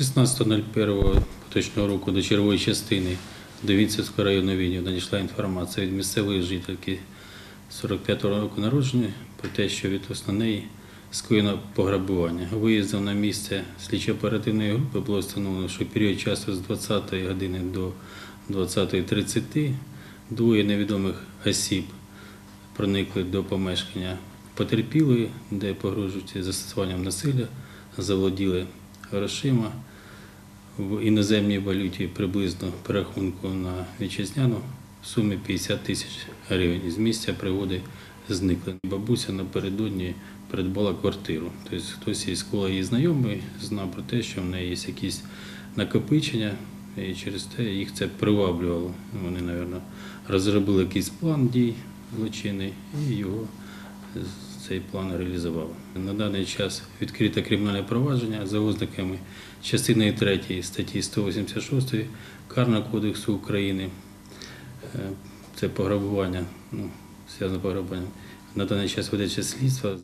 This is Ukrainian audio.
16.01 поточного року до чергової частини. До Вінцівського районного відділу надійшла інформація від місцевої жительки 45-го року народження про те, що відносно неї скоєно пограбування. Виїздом на місце слідчо-оперативної групи було встановлено, що період часу з 20-ї години до 20.30 двоє невідомих осіб проникли до помешкання. Потерпілої, де погрожують застосуванням насилля, заволоділи грошима в іноземній валюті приблизно перерахунку на вітчизняну в сумі 50 тисяч гривень. Із місця пригоди зникли. Бабуся напередодні придбала квартиру. Тобто хтось із кола її знайомий знав про те, що в неї є якісь накопичення, і через те їх це приваблювало. Вони, мабуть, розробили якийсь план дій злочинний і його цей план реалізував. На даний час відкрите кримінальне провадження за ознаками частини 3 статті 186 Карного кодексу України. Е, Це пограбування, ну, зв'язане з пограбуванням. На даний час ведеться слідство.